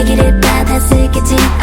얘기를 받았을겠지.